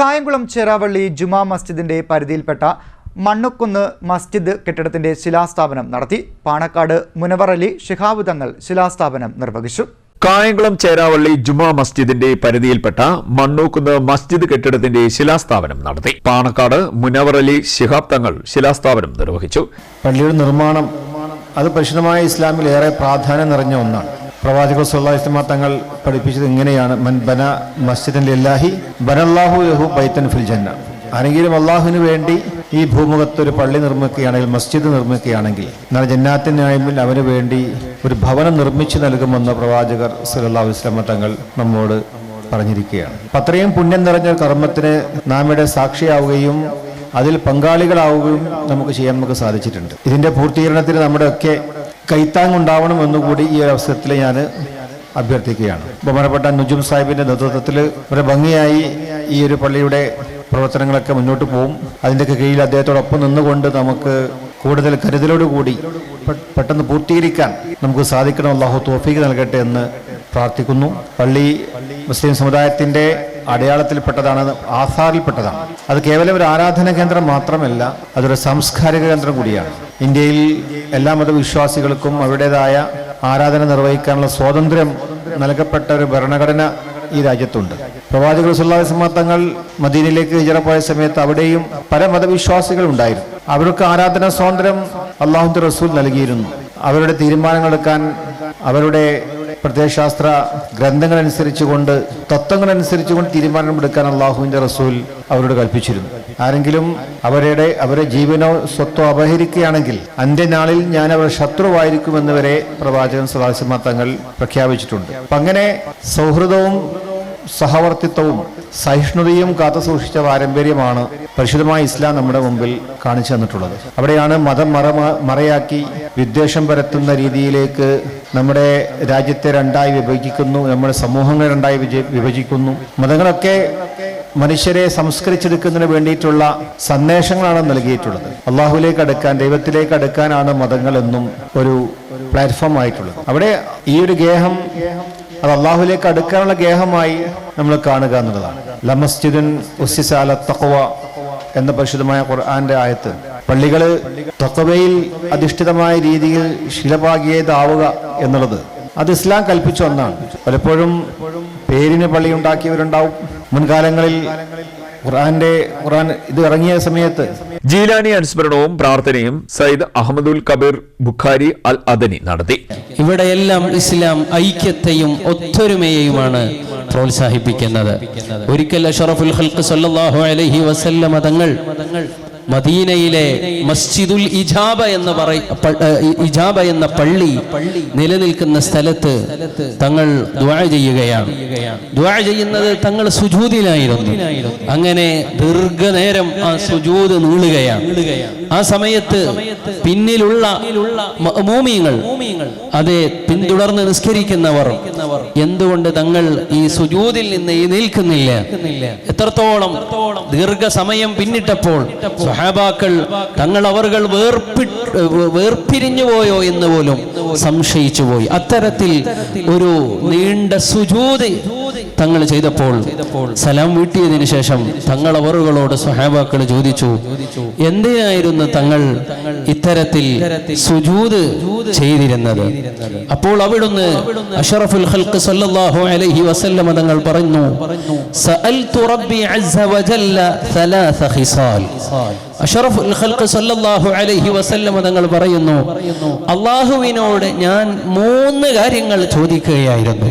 കായംകുളം ചേരാവള്ളി ജുമാ മസ്ജിദിന്റെ പരിധിയിൽപ്പെട്ട മണ്ണുക്കുന്ന് മസ്ജിദ് കെട്ടിടത്തിന്റെ ശിലാസ്ഥാപനം നടത്തി പാണക്കാട് മുനവർ അലി ശിഹാബ് തങ്ങൾ ശിലാസ്ഥാപനം നിർവഹിച്ചു. കായംകുളം ചേരാവള്ളി ജുമാ മസ്ജിദിന്റെ പരിധിയിൽപ്പെട്ട മണ്ണൂക്കുന്ന് മസ്ജിദ് കെട്ടിടത്തിന്റെ ശിലാസ്ഥാപനം നടത്തി. പാണക്കാട് മുനവർ അലി ശിഹാബ് തങ്ങൾ ശിലാസ്ഥാപനം നിർവഹിച്ചു. പള്ളിയുടെ നിർമ്മാണം അത് പരിശുദ്ധമായ ഇസ്ലാമിൽ ഏറെ പ്രാധാന്യം നിറഞ്ഞ ഒന്നാണ്. പ്രവാചക സുല്ലാസ്ലമ തങ്ങൾ പഠിപ്പിച്ചത് ഇങ്ങനെയാണ്. മൻ ബന മസ്ജിദൻ ലില്ലാഹി ബനല്ലാഹു ലഹു ബൈത്തൻ ഫിൽ ജന്ന. ആരെങ്കിലും അള്ളാഹുവിന് വേണ്ടി ഈ ഭൂമുഖത്ത് ഒരു പള്ളി നിർമ്മിക്കുകയാണെങ്കിൽ മസ്ജിദ് നിർമ്മിക്കുകയാണെങ്കിൽ എന്നാൽ ജന്നാത്തിനായ്മിൽ അവന് വേണ്ടി ഒരു ഭവനം നിർമ്മിച്ചു നൽകുമെന്ന് പ്രവാചകർ സുല്ലാഹു ഇസ്ലാമ തങ്ങൾ നമ്മോട് പറഞ്ഞിരിക്കുകയാണ്. അപ്പം അത്രയും പുണ്യം നിറഞ്ഞ കർമ്മത്തിന് നാം ഇവിടെ സാക്ഷിയാവുകയും അതിൽ പങ്കാളികളാവുകയും നമുക്ക് ചെയ്യാൻ നമുക്ക് സാധിച്ചിട്ടുണ്ട്. ഇതിന്റെ പൂർത്തീകരണത്തിന് നമ്മുടെ ഒക്കെ കൈത്താങ് എന്നുകൂടി ഈ അവസരത്തിൽ ഞാൻ അഭ്യർത്ഥിക്കുകയാണ്. ബഹുമാനപ്പെട്ട നുജും സാഹിബിന്റെ നേതൃത്വത്തിൽ വളരെ ഭംഗിയായി ഈ ഒരു പള്ളിയുടെ പ്രവർത്തനങ്ങളൊക്കെ മുന്നോട്ട് പോകും അതിന്റെയൊക്കെ കീഴിൽ അദ്ദേഹത്തോടൊപ്പം നിന്നുകൊണ്ട് നമുക്ക് കൂടുതൽ കരുതലോടുകൂടി കൂടി പെട്ടെന്ന് പൂർത്തീകരിക്കാൻ നമുക്ക് സാധിക്കണം അള്ളാഹു തോഫീക്ക് നൽകട്ടെ എന്ന് പ്രാർത്ഥിക്കുന്നു. പള്ളി മുസ്ലിം സമുദായത്തിന്റെ അടയാളത്തിൽപ്പെട്ടതാണ് ആധാറിൽപ്പെട്ടതാണ് അത് കേവലം ഒരു ആരാധന കേന്ദ്രം മാത്രമല്ല അതൊരു സാംസ്കാരിക കേന്ദ്രം കൂടിയാണ്. ഇന്ത്യയിൽ എല്ലാ മതവിശ്വാസികൾക്കും അവരുടേതായ ആരാധന നിർവഹിക്കാനുള്ള സ്വാതന്ത്ര്യം നൽകപ്പെട്ട ഒരു ഭരണഘടന ഈ രാജ്യത്തുണ്ട്. പ്രവാചകർ സുല്ലാസ്മ തങ്ങൾ മദീനയിലേക്ക് ഹിജറ പോയ സമയത്ത് അവിടെയും പല മതവിശ്വാസികൾ ഉണ്ടായിരുന്നു. അവർക്ക് ആരാധന സ്വാതന്ത്ര്യം അള്ളാഹുദ് റസൂൽ നൽകിയിരുന്നു. അവരുടെ തീരുമാനങ്ങൾ എടുക്കാൻ അവരുടെ പ്രത്യയശാസ്ത്ര തത്വങ്ങൾ അനുസരിച്ചുകൊണ്ട് തീരുമാനമെടുക്കാൻ അള്ളാഹുവിന്റെ റസൂൽ അവരോട് കൽപ്പിച്ചിരുന്നു. ആരെങ്കിലും അവരുടെ അവരെ ജീവനോ സ്വത്തോ അപഹരിക്കുകയാണെങ്കിൽ അന്ത്യനാളിൽ ഞാൻ അവരുടെ ശത്രുവായിരിക്കുമെന്ന് വരെ പ്രവാചകൻ സദാസിമ തങ്ങൾ പ്രഖ്യാപിച്ചിട്ടുണ്ട്. അപ്പം അങ്ങനെ സൗഹൃദവും സഹവർത്തിത്വവും സഹിഷ്ണുതയും കാത്തു സൂക്ഷിച്ച പാരമ്പര്യമാണ് പരിശുദ്ധമായ ഇസ്ലാം നമ്മുടെ മുമ്പിൽ കാണിച്ചു തന്നിട്ടുള്ളത്. അവിടെയാണ് മതം മറ മറയാക്കി വിദ്വേഷം പരത്തുന്ന രീതിയിലേക്ക് നമ്മുടെ രാജ്യത്തെ രണ്ടായി വിഭജിക്കുന്നു നമ്മുടെ സമൂഹങ്ങൾ രണ്ടായി വിഭജിക്കുന്നു. മതങ്ങളൊക്കെ മനുഷ്യരെ സംസ്കരിച്ചെടുക്കുന്നതിന് വേണ്ടിയിട്ടുള്ള സന്ദേശങ്ങളാണ് നൽകിയിട്ടുള്ളത്. അള്ളാഹുലേക്ക് അടുക്കാൻ ദൈവത്തിലേക്ക് അടുക്കാനാണ് മതങ്ങൾ എന്നും ഒരു പ്ലാറ്റ്ഫോം ആയിട്ടുള്ളത്. അവിടെ ഈ ഒരു ഗേഹം അത് അള്ളാഹുലേക്ക് അടുക്കാനുള്ള ഗേഹമായി നമ്മൾ കാണുക എന്നുള്ളതാണ്. ലമസ്ജിദുൻ ഉസ്സിസാല തഖ്വ എന്ന പരിശുദ്ധമായ ഖുർആന്റെ ആയത്ത്. പള്ളികൾ തക്കവയിൽ അധിഷ്ഠിതമായ രീതിയിൽ ശിലപാകിയതാവുക എന്നുള്ളത്. അത് ഇസ്ലാം കൽപ്പിച്ച ഒന്നാണ്. പലപ്പോഴും പേരിന് പള്ളി ഉണ്ടാക്കിയവരുണ്ടാവും. മുൻകാലങ്ങളിൽ ഖുർആന്റെ ഖുർആൻ ഇത് ഇറങ്ങിയ സമയത്ത് ജീലാനി അനുസ്മരണവും പ്രാർത്ഥനയും സയ്യിദ് അഹമ്മദുൽ കബീർ ബുഖാരി അൽ അദനി നടത്തി. ഇവിടെയെല്ലാം ഇസ്ലാം ഐക്യത്തെയും ഒത്തൊരുമയെയുമാണ് പ്രോത്സാഹിപ്പിക്കുന്നത്. ഒരിക്കൽ അഷറഫുൽ ഹൽക്ക് സല്ലല്ലാഹു അലൈഹി വസല്ലമ തങ്ങൾ മദീനയിലെ മസ്ജിദുൽ ഇജാബ എന്ന് പറയ ഇജാബ എന്ന പള്ളി നിലനിൽക്കുന്ന സ്ഥലത്ത് തങ്ങൾ ദുആ ചെയ്യുകയാണ്. ദുആ ചെയ്യുന്നത് തങ്ങൾ സുജൂദിലായിരുന്നു അങ്ങനെ ദീർഘനേരം ആ സുജൂത് നീളുകയാണ്. ആ സമയത്ത് പിന്നിലുള്ള മൂമിയങ്ങൾ അതെ പിന്തുടർന്ന് നിസ്കരിക്കുന്നവർ എന്തുകൊണ്ട് തങ്ങൾ ഈ സുജൂതിൽ നിന്ന് നിൽക്കുന്നില്ല എത്രത്തോളം ദീർഘസമയം പിന്നിട്ടപ്പോൾ സ്വഹാബാക്കൾ തങ്ങൾ അവർകൾ വേർപ്പി വേർപിരിഞ്ഞു പോയോ എന്ന് പോലും സംശയിച്ചു പോയി അത്തരത്തിൽ ഒരു നീണ്ട സുജൂത് തങ്ങൾ ചെയ്തപ്പോൾ സലാം വീട്ടിയതിനു ശേഷം തങ്ങൾ അവറുകളോട് സ്വഹാബാക്കൾ ചോദിച്ചു എന്തിനായിരുന്നു തങ്ങൾ ഇത്തരത്തിൽ സുജൂത് ചെയ്തിരുന്നത്? അപ്പോൾ അവിടുന്ന് അഷറഫുൽ ഖൽഖ് സല്ലല്ലാഹു അലൈഹി വസല്ലമ തങ്ങൾ പറഞ്ഞു സഅൽതു റബ്ബി അസ്സ വജല്ല സലാസ ഖിസാൽ. അഷറഫുൽ ഖൽഖ് സല്ലല്ലാഹു അലൈഹി വസല്ലമ തങ്ങൾ പറയുന്നു അള്ളാഹുവിനോട് ഞാൻ മൂന്ന് കാര്യങ്ങൾ ചോദിക്കുകയായിരുന്നു.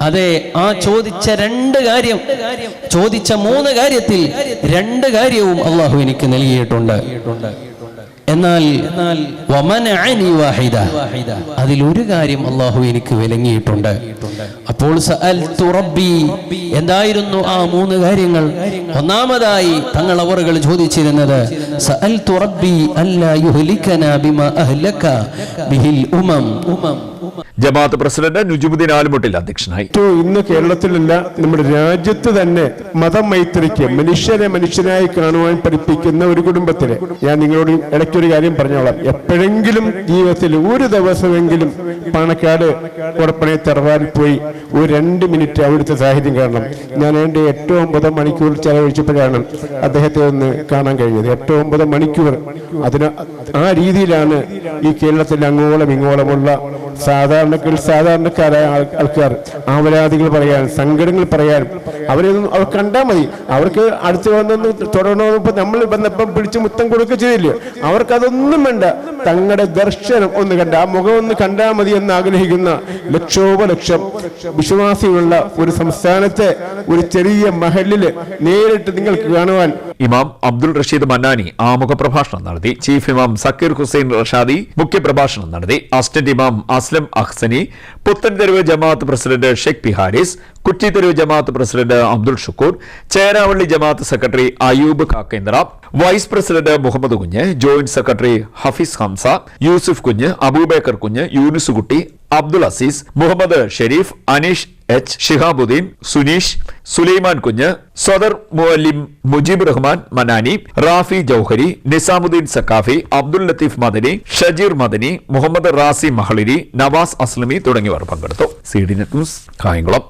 അതെ ആ ചോദിച്ച രണ്ട് കാര്യം. ചോദിച്ച മൂന്ന് കാര്യത്തിൽ രണ്ട് കാര്യവും അള്ളാഹു എനിക്ക് നൽകിയിട്ടുണ്ട്. എന്നാൽ അതിൽ ഒരു കാര്യം അള്ളാഹു എനിക്ക് വിലങ്ങിയിട്ടുണ്ട്. അപ്പോൾ എന്തായിരുന്നു ആ മൂന്ന് കാര്യങ്ങൾ? ഒന്നാമതായി തങ്ങൾ അവറുകൾ ചോദിച്ചിരുന്നത് സഅൽതു റബ്ബി അല്ലാ യുഹ്ലികനാ ബിമാ അഹ്ലക ബിഹിൽ ഉമം. ഉമം ജമാഅത്ത് പ്രസിഡന്റ് നുജുമുദ്ദീൻ ആലുമുട്ടിൽ അധ്യക്ഷനായി. ഇന്ന് കേരളത്തിലല്ല നമ്മുടെ രാജ്യത്ത് തന്നെ മതം മൈത്രിക്ക് മനുഷ്യരെ മനുഷ്യനായി കാണുവാൻ പഠിപ്പിക്കുന്ന ഒരു കുടുംബത്തിൽ ഞാൻ നിങ്ങളോട് ഇടയ്ക്കൊരു കാര്യം പറഞ്ഞോളാം. എപ്പോഴെങ്കിലും ജീവിതത്തിൽ ഒരു ദിവസമെങ്കിലും പാണക്കാട് ഉറപ്പണെ തറവാൻ പോയി ഒരു രണ്ട് മിനിറ്റ് അവിടുത്തെ സാഹചര്യം കാണണം. ഞാൻ എന്റെ എട്ടോ ഒമ്പതോ മണിക്കൂർ ചെലവഴിച്ചപ്പോഴാണ് അദ്ദേഹത്തെ ഒന്ന് കാണാൻ കഴിഞ്ഞത്. എട്ടോ ഒമ്പത് മണിക്കൂർ. അതിന് ആ രീതിയിലാണ് ഈ കേരളത്തിൽ അങ്ങോളം ഇങ്ങോളമുള്ള സാധാരണക്കാർ സാധാരണക്കാരായ ആൾ- ആൾക്കാർ ആവലാദികൾ പറയാൻ സങ്കടങ്ങൾ പറയാൻ അവരെ ഒന്നും അവർ കണ്ടാൽ മതി. അവർക്ക് അടുത്ത് വന്നൊന്ന് തുടരണമെന്ന് ഇപ്പം നമ്മൾ വന്നപ്പം പിടിച്ച് മുത്തം കൊടുക്കുക ചെയ്തില്ലേ? അവർക്കതൊന്നും വേണ്ട. തങ്ങളുടെ ദർശനം ഒന്ന് കണ്ട ആ മുഖം ഒന്ന് കണ്ടാൽ മതി എന്ന് ആഗ്രഹിക്കുന്ന ലക്ഷോപലക്ഷം വിശ്വാസികളുള്ള ഒരു സംസ്ഥാനത്തെ ഒരു ചെറിയ മഹലിൽ നേരിട്ട് നിങ്ങൾക്ക് കാണുവാൻ ഇമാം അബ്ദുൾ റഷീദ് മന്നാനി ആമുഖ പ്രഭാഷണം നടത്തി. ചീഫ് ഇമാം സക്കീർ ഹുസൈൻ റഷാദി മുഖ്യ പ്രഭാഷണം നടത്തി. അസിസ്റ്റന്റ് ഇമാം അസ്ലം അഹ്സനി പുത്തൻതെരുവ് ജമാഅത്ത് പ്രസിഡന്റ് ഷെയ്ഖ് പിഹാരിസ് കുറ്റിത്തെരുവ് ജമാഅത്ത് പ്രസിഡന്റ് അബ്ദുൾ ഷുക്കൂർ ചേരാവള്ളി ജമാഅത്ത് secretary Ayoob Kakkendra vice president Muhammad Kunju joint secretary Hafees Hamza Yusuf Kunju Aboobacker Kunju Younus Kutty Abdul Azeez Muhammad Shereef Aneesh H Shihabuddeen Suneesh Sulaiman Kunju സദർ മുഅല്ലിം മുജീബ് റഹ്മാൻ മനാനി റാഫി ജൌഹരി നിസാമുദ്ദീൻ സക്കാഫി അബ്ദുൽ ലത്തീഫ് മദനി ഷജീർ മദനി മുഹമ്മദ് റാസി മഹളിരി നവാസ് അസ്ലമി തുടങ്ങിയവർ പങ്കെടുത്തു. C D net news Kayamkulam